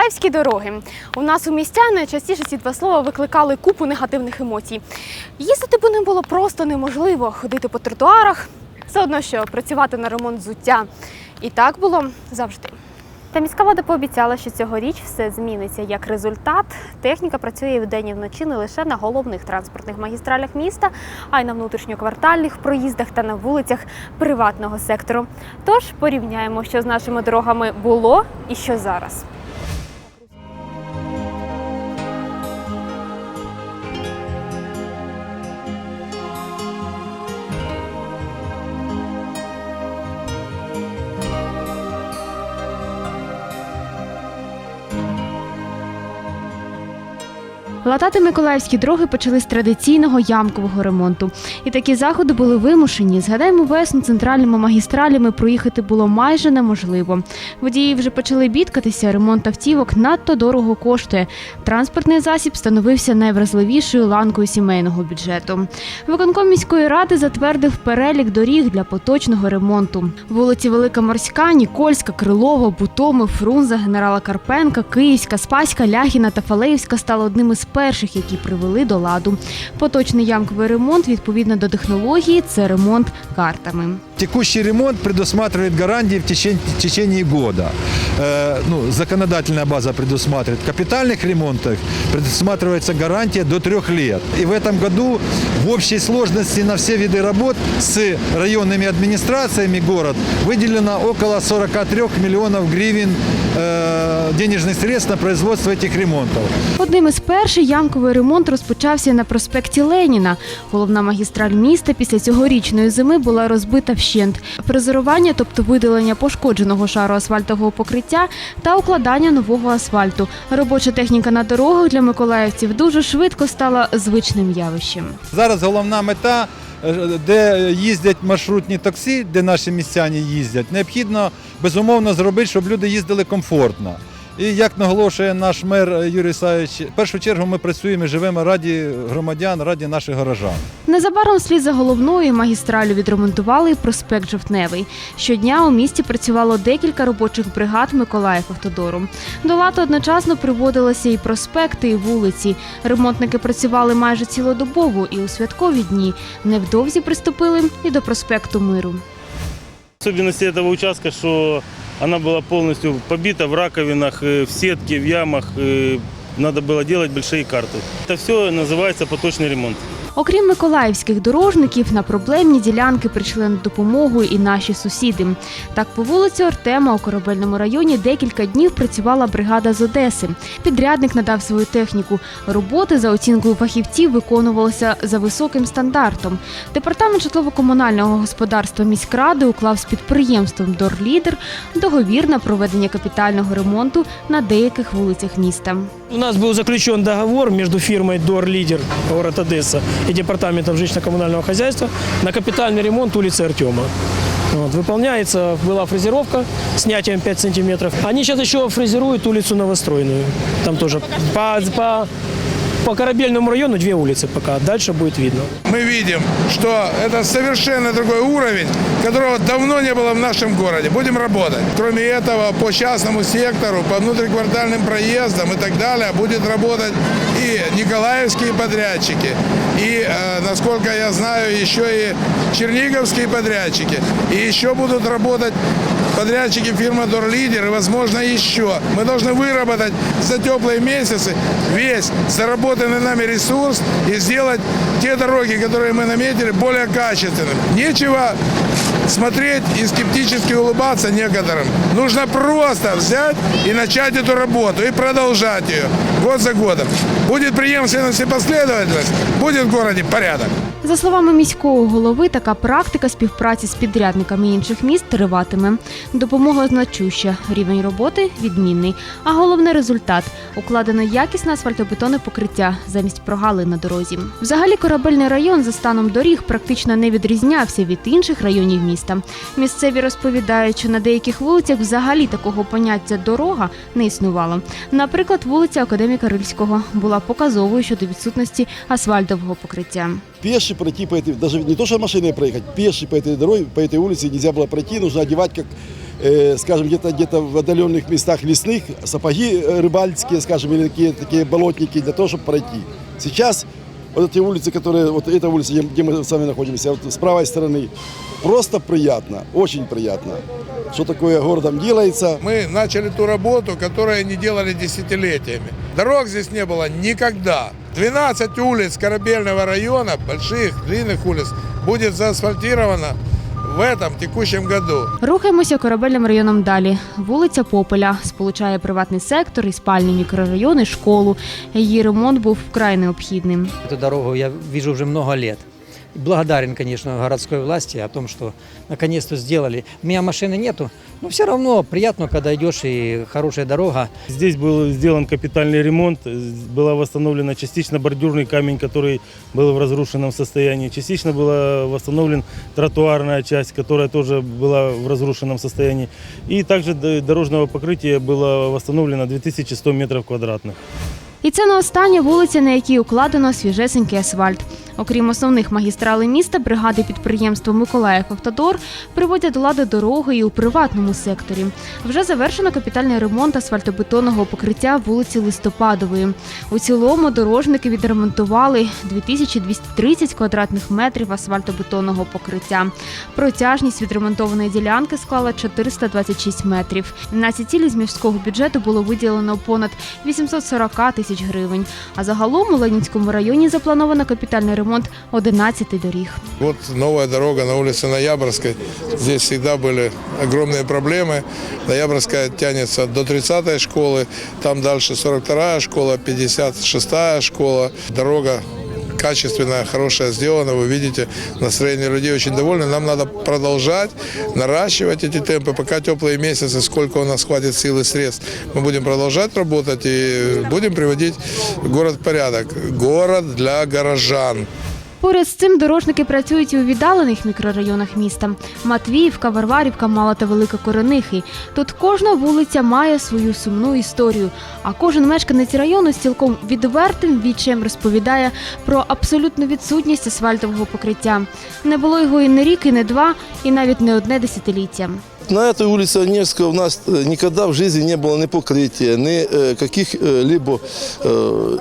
Миколаївські дороги. У нас у містян найчастіше ці два слова викликали купу негативних емоцій. Їздити по ним було просто неможливо. Ходити по тротуарах все одно, що працювати на ремонт взуття. І так було завжди. Та міська влада пообіцяла, що цьогоріч все зміниться. Як результат, техніка працює і вдень і вночі не лише на головних транспортних магістралях міста, а й на внутрішньоквартальних проїздах та на вулицях приватного сектору. Тож порівняємо, що з нашими дорогами було і що зараз. Латати миколаївські дороги почали з традиційного ямкового ремонту. І такі заходи були вимушені. Згадаємо, весну центральними магістралями проїхати було майже неможливо. Водії вже почали бідкатися. Ремонт автівок надто дорого коштує. Транспортний засіб становився найвразливішою ланкою сімейного бюджету. Виконком міської ради затвердив перелік доріг для поточного ремонту. Вулиці Велика Морська, Нікольська, Крилова, Бутоми, Фрунзе, генерала Карпенка, Київська, Спаська, Ляхіна та Фалеївська стали одним із перших, які привели до ладу. Поточний ямковий ремонт відповідно до технології це ремонт картами. Текущий ремонт предусматривает гарантии в течение, в течение года. Э, ну, законодательная база предусматривает. В капитальных ремонтах предусматривается гарантия до трех лет. И в этом году в общей сложности на все виды работ с районными администрациями город выделено около 43 миллионов гривен э, денежных средств на производство этих ремонтов. Одним із перших ямковий ремонт розпочався на проспекті Леніна. Головна магістраль міста після цьогорічної зими була розбита вщент. Фрезерування, тобто видалення пошкодженого шару асфальтового покриття та укладання нового асфальту. Робоча техніка на дорогах для миколаївців дуже швидко стала звичним явищем. Зараз головна мета, е, де їздять маршрутні таксі, де наші містяни їздять, необхідно безумовно зробити, щоб люди їздили комфортно. І як наголошує наш мер Юрій Савич, в першу чергу ми працюємо і живемо раді громадян, раді наших горожан. Незабаром слід за головною магістралю відремонтували і проспект Жовтневий. Щодня у місті працювало декілька робочих бригад Миколаїв Автодору. До лату одночасно приводилися і проспекти, і вулиці. Ремонтники працювали майже цілодобово і у святкові дні. Невдовзі приступили і до проспекту Миру. Особенности этого участка, что она была полностью побита в раковинах, э, в сетке, в ямах. э, Надо было делать большие карты. Это все называется поточный ремонт. Окрім миколаївських дорожників, на проблемні ділянки прийшли на допомогу і наші сусіди. Так, по вулиці Артема у корабельному районі декілька днів працювала бригада з Одеси. Підрядник надав свою техніку. Роботи за оцінкою фахівців виконувалися за високим стандартом. Департамент житлово-комунального господарства міськради уклав з підприємством Дорлідер договір на проведення капітального ремонту на деяких вулицях міста. У нас был заключен договор между фирмой Дор Лидер, город Одесса, и департаментом жилищно-коммунального хозяйства на капитальный ремонт улицы Артема. Вот, выполняется, была фрезеровка, снятием 5 сантиметров. Они сейчас еще фрезеруют улицу Новостройную. Там тоже по, по, по корабельному району две улицы пока, дальше будет видно. мы видим, что это совершенно другой уровень, которого давно не было в нашем городе. Будем работать. Кроме этого, по частному сектору, по внутриквартальным проездам и так далее будет работать и николаевские подрядчики, и, э, насколько я знаю, еще и черниговские подрядчики. И еще будут работать подрядчики фирмы Дорлидер и, возможно, еще. Мы должны выработать за теплые месяцы весь заработанный нами ресурс и сделать те дороги, которые мы наметили, более качественными. Нечего смотреть и скептически улыбаться некоторым. Нужно просто взять и начать эту работу и продолжать ее год за годом. Будет преемственность и последовательность, будет в городе порядок. За словами міського голови, така практика співпраці з підрядниками інших міст триватиме. Допомога значуща, рівень роботи відмінний. А головне результат укладено якісне асфальтобетонне покриття замість прогалин на дорозі. Взагалі, корабельний район за станом доріг практично не відрізнявся від інших районів міста. Місцеві розповідають, що на деяких вулицях взагалі такого поняття дорога не існувало. Наприклад, вулиця Академіка Рильського була показовою щодо відсутності асфальтового покриття. пеший пройти по этой, даже не то, что машиной проехать, пеший по этой дороге, по этой улице нельзя было пройти, нужно одевать как э, скажем, где-то где в отдаленных местах лесных, сапоги э, рыбальские, скажем, или такие, такие болотники для того, чтобы пройти. Сейчас вот эти улицы, которые, вот эта улица, где мы с вами находимся, вот с правой стороны, просто приятно, очень приятно, что такое городом делается. Мы начали ту работу, которую не делали десятилетиями. Дорог здесь не было никогда. 12 улиц Корабельного района, больших, длинных улиц, будет заасфальтировано в этом текущем году. Рухаємося корабельним районом далі. Вулиця Попеля сполучає приватний сектор і спальні мікрорайони, школу. Її ремонт був вкрай необхідним. Эту дорогу я вижу уже много лет. Благодарен, конечно, городской власти о том, что наконец-то сделали. У меня машины нету, но все равно приятно, когда идешь и хорошая дорога. Здесь был сделан капитальный ремонт, э, была восстановлена частично бордюрный камень, который был в разрушенном состоянии, частично была восстановлен тротуарная часть, которая тоже была в разрушенном состоянии. И также д- дорожного покрытия было восстановлено 2100 метров квадратных. І це не остання вулиця, на якій укладено свіжесенький асфальт. Окрім основних магістралей міста, бригади підприємства Миколаїв Автодор приводять до ладу дороги і у приватному секторі. Вже завершено капітальний ремонт асфальтобетонного покриття вулиці Листопадової. У цілому дорожники відремонтували 2230 квадратних метрів асфальтобетонного покриття. Протяжність відремонтованої ділянки склала 426 метрів. На ці цілі з міського бюджету було виділено понад 840 тисяч гривень. А загалом у Ленінському районі заплановано капітальний ремонт 11 доріг. Вот новая дорога на улице Ноябрьской. Здесь всегда были огромные проблемы. Ноябрьская тянется до 30-й школы, там дальше 42-я школа, 56-я школа. Дорога качественная, хорошая сделана. Вы видите, настроение людей очень довольны. Нам надо продолжать наращивать эти темпы, пока теплые месяцы, сколько у нас хватит сил и средств. Мы будем продолжать работать и будем приводить город в порядок. Город для горожан. Поряд з цим дорожники працюють і у віддалених мікрорайонах міста: Матвіївка, Варварівка, Мала та Велика Коренихи. Тут кожна вулиця має свою сумну історію. А кожен мешканець району з цілком відвертим відчаєм розповідає про абсолютну відсутність асфальтового покриття. Не було його і не рік, і не два, і навіть не одне десятиліття. На этой улице Онежского у нас э, никогда в жизни не было ни покрытия, ни э, каких-либо э,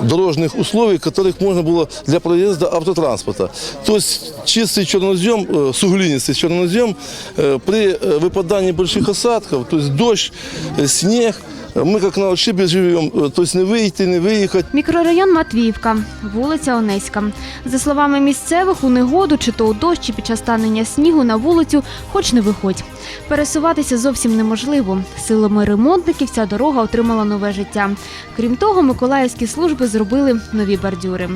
дорожных условий, которых можно было для проезда автотранспорта. То есть чистый чернозем, э, суглинистый чернозем э, при э, выпадании больших осадков, то есть дождь, э, снег, э, мы как на отшибе живем, э, то есть не выйти, не выехать. Мікрорайон Матвіївка, вулиця Онеська. За словами місцевих, у негоду чи то у дощ, чи під час танення снігу на вулицю хоч не виходь. Пересуватися зовсім неможливо. Силами ремонтників ця дорога отримала нове життя. Крім того, миколаївські служби зробили нові бордюри.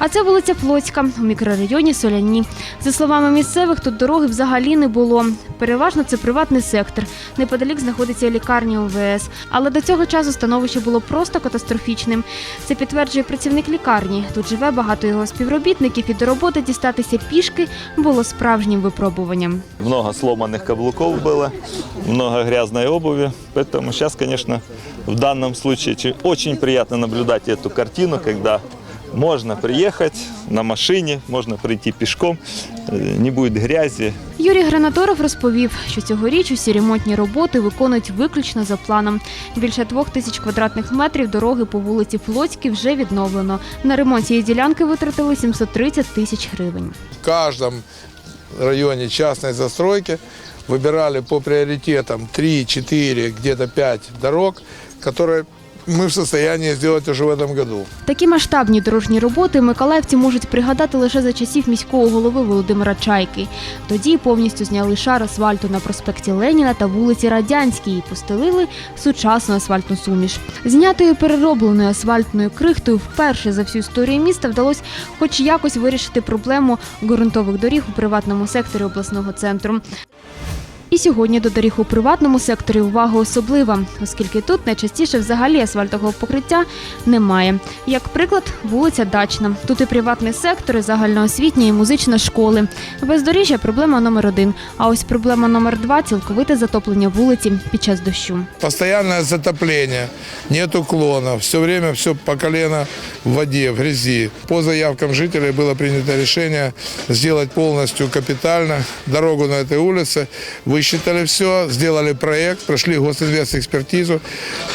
А це вулиця Флотська у мікрорайоні Соляні. За словами місцевих, тут дороги взагалі не було. Переважно це приватний сектор. Неподалік знаходиться лікарня УВС. Але до цього часу становище було просто катастрофічним. Це підтверджує працівник лікарні. Тут живе багато його співробітників, і до роботи дістатися пішки було справжнім випробуванням. Много сломанных каблуков было, много грязной обуви. Поэтому сейчас, конечно, в данном случае чи- очень приятно наблюдать эту картину, когда можно приехать на машине, можно прийти пешком, э, не будет грязи, Юрій Гранаторов розповів, що цьогоріч усі ремонтні роботи виконують виключно за планом. Більше двох тисяч квадратних метрів дороги по вулиці Флотській вже відновлено. На ремонт цієї ділянки витратили 730 тисяч гривень. в каждом районе частной застройки выбирали по приоритетам 3, 4, где-то 5 дорог, которые мы в состоянии сделать уже в этом году. Такі масштабні дорожні роботи миколаївці можуть пригадати лише за часів міського голови Володимира Чайки. Тоді повністю зняли шар асфальту на проспекті Леніна та вулиці Радянській і постелили сучасну асфальтну суміш. Знятою переробленою асфальтною крихтою вперше за всю історію міста вдалося хоч якось вирішити проблему ґрунтових доріг у приватному секторі обласного центру. І сьогодні до доріг у приватному секторі увага особлива, оскільки тут найчастіше взагалі асфальтового покриття немає. Як приклад, вулиця Дачна. Тут і приватний сектор, і загальноосвітня, і музична школи. Бездоріжжя проблема номер один. А ось проблема номер два цілковите затоплення вулиці під час дощу. Постоянное затопление, нет уклона, все время все по колено в воде, в грязи. По заявкам жителей было принято решение сделать полностью капитально дорогу на этой улице, выехать Высчитали все, сделали проект, прошли госинвестэкспертизу.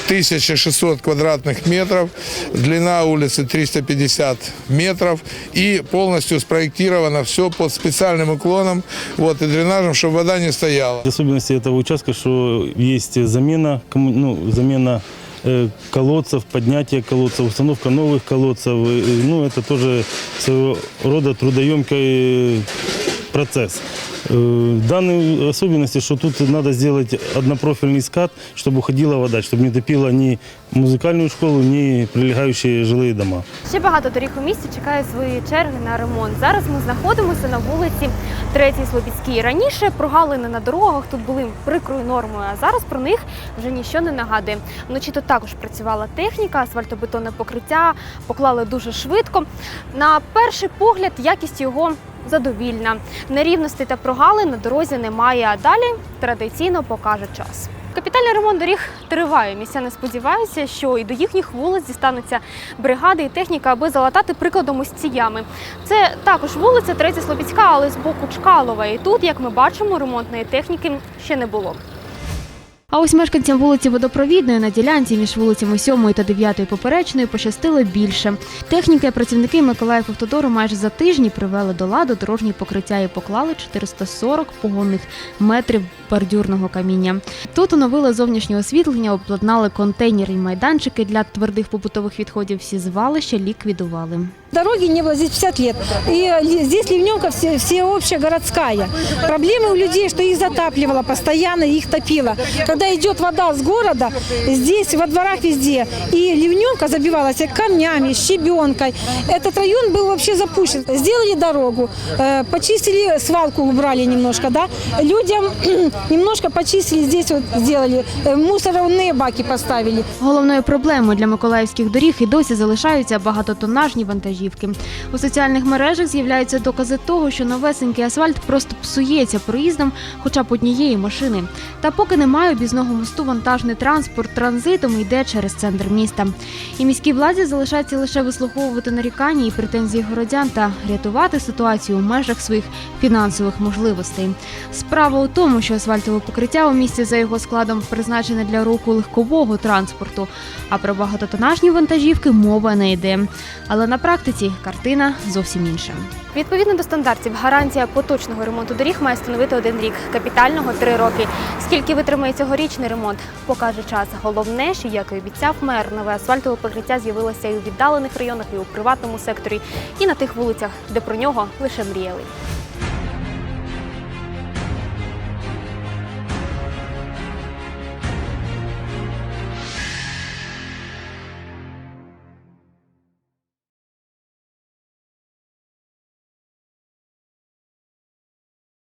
1600 квадратных метров, длина улицы 350 метров и полностью спроектировано все под специальным уклоном вот, и дренажем, чтобы вода не стояла. Особенности этого участка, что есть замена, ну, замена э, колодцев, поднятие колодцев, установка новых колодцев. Ну, это тоже своего рода трудоемкий процесс. Э, Данные особенности, что тут надо сделать однопрофильный скат, чтобы уходила вода, чтобы не топила ни музыкальную школу, ни прилегающие жилые дома. Ще багато доріг у місті чекає свої черги на ремонт. Зараз ми знаходимося на вулиці Третій Слобідській. Раніше прогалини на дорогах тут були прикрою нормою, а зараз про них вже ніщо не нагадує. Вночі тут також працювала техніка, асфальтобетонне покриття поклали дуже швидко. На перший погляд якість його задовільна. Нерівностей та прогалин на дорозі немає, а далі традиційно покаже час. Капітальний ремонт доріг триває. Містяни сподіваються, що і до їхніх вулиць дістануться бригади і техніка, аби залатати прикладом ось ці ями. Це також вулиця Третя Слобідська, але з боку Чкалова. І тут, як ми бачимо, ремонтної техніки ще не було. А ось мешканцям вулиці Водопровідної на ділянці між вулицями 7 та 9 поперечної пощастило більше. Техніки і працівники Миколаїв Автодору майже за тижні привели до ладу дорожні покриття і поклали 440 погонних метрів бордюрного каміння. Тут оновили зовнішнє освітлення, обладнали контейнери і майданчики для твердих побутових відходів. Всі звалища ліквідували Дороги не было здесь 50 лет. И ли- здесь ливневка все, всеобщая городская. Проблемы у людей, что их затапливало постоянно, их топило. Когда идет вода с города, здесь во дворах везде, и ливневка забивалась камнями, щебенкой. Этот район был вообще запущен. Сделали дорогу, э, почистили свалку, убрали немножко, да. Людям немножко почистили, здесь вот сделали, э, мусорные баки поставили. Головною проблемою для миколаївських доріг і досі залишаються багатотонажні вантажівки. У соціальних мережах з'являються докази того, що новесенький асфальт просто псується проїздом хоча б однієї машини. Та поки немає об'їзного мосту, вантажний транспорт транзитом йде через центр міста. І міській владі залишається лише вислуховувати нарікання і претензії городян та рятувати ситуацію у межах своїх фінансових можливостей. Справа у тому, що асфальтове покриття у місті за його складом призначене для руху легкового транспорту, а про багатотонажні вантажівки мова не йде. Але на практиці картина зовсім інша. Відповідно до стандартів, гарантія поточного ремонту доріг має становити один рік, капітального три роки. Скільки витримає цьогорічний ремонт, покаже час. Головне, що як і обіцяв мер, нове асфальтове покриття з'явилося і у віддалених районах, і у приватному секторі, і на тих вулицях, де про нього лише мріяли.